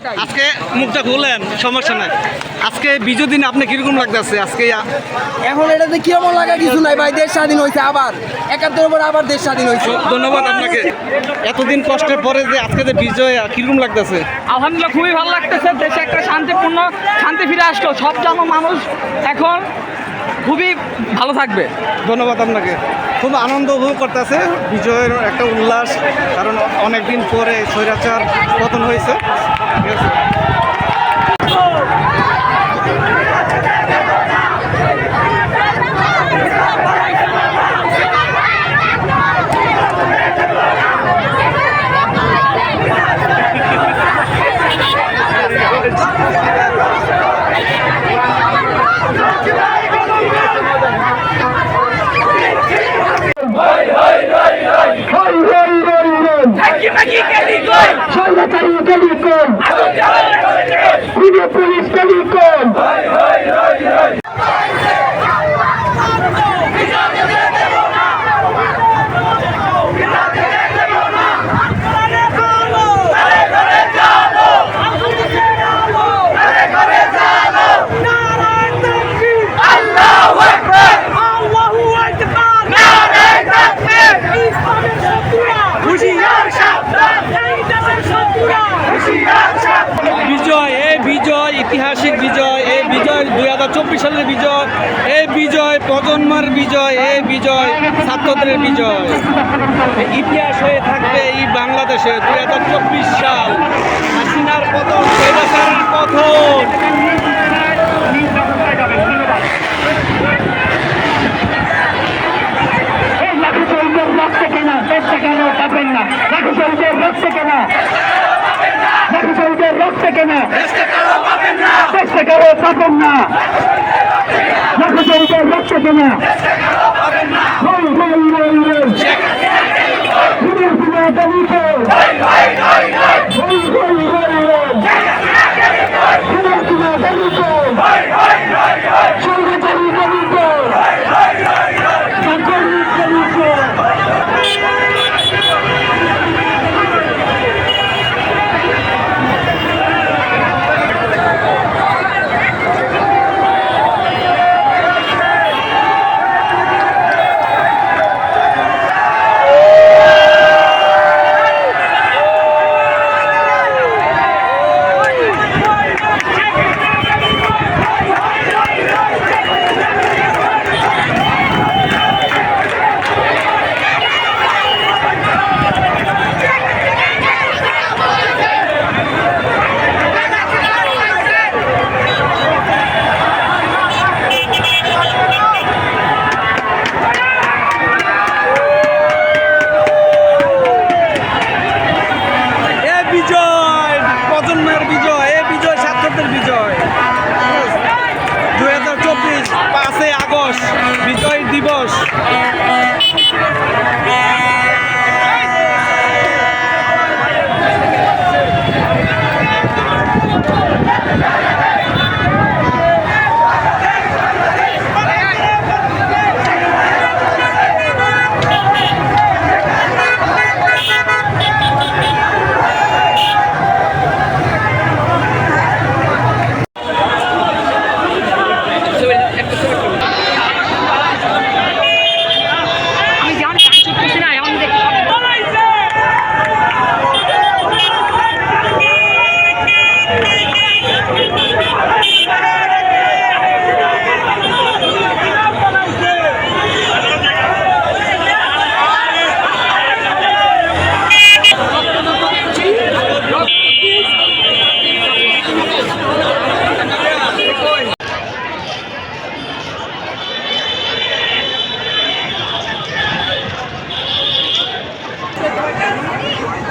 আজকে মুখটা খুললেন সমস্যা নাই। আজকে বিজয় দিন আপনি কীরকম লাগতেছে আজকে এখন এটাতে কীরকম লাগা কিছু নাই ভাই দেশ স্বাধীন হয়েছে আবার। একাত্তর পর আবার দেশ স্বাধীন হয়েছে। ধন্যবাদ আপনাকে। এতদিন কষ্টের পরে যে আজকে যে বিজয় কীরকম লাগতেছে? আলহামদুলিল্লাহ খুবই ভালো লাগতেছে। দেশে একটা শান্তিপূর্ণ শান্তি ফিরে আসলো। সব জন্ম মানুষ এখন খুবই ভালো থাকবে। ধন্যবাদ আপনাকে। খুব আনন্দ উপভোগ করতেছে। বিজয়ের একটা উল্লাস, কারণ অনেকদিন পরে স্বৈরাচার পতন হয়েছে। ঠিক আছে? সর্বকারী টেলিকম পুলিশ টেলিকম বিজয় এই বিজয় ঐতিহাসিক বিজয় এই বিজয় দুই হাজার চব্বিশ সালের বিজয় এই বিজয়, প্রজন্মের বিজয় এই বিজয়, ছাত্রদের বিজয়। ইতিহাস হয়ে থাকবে এই বাংলাদেশে দুই হাজার চব্বিশ সাল। হাসিনার পতন শহীদের রক্ত কেনা? পাবেন না। রক্ত কেনা? দেশটা কারও পাবেন না লাঠি শহীদের রক্ত কেনা হই হই হই হই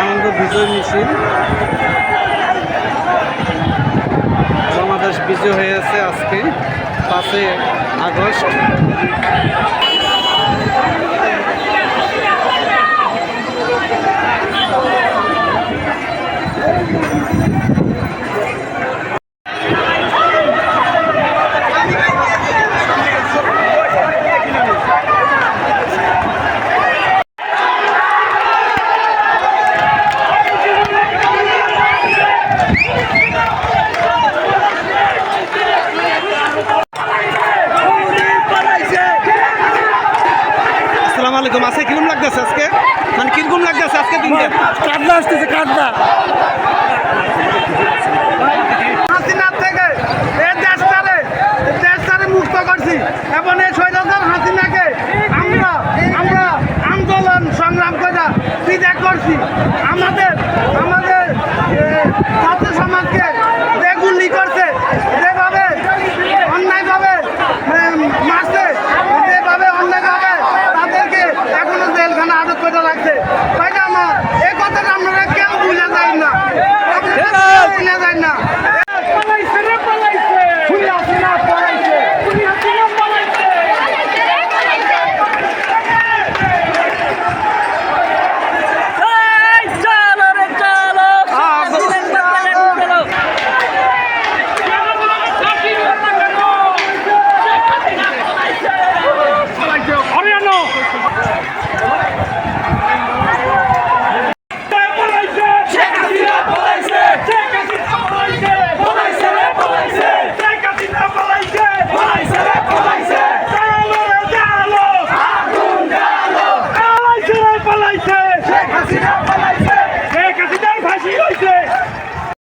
আনন্দ বিজয় মিছিল। বাংলাদেশ বিজয় হয়েছে আজকে পাঁচই আগস্ট। কাঁদনা আসতেছে কাঁদনা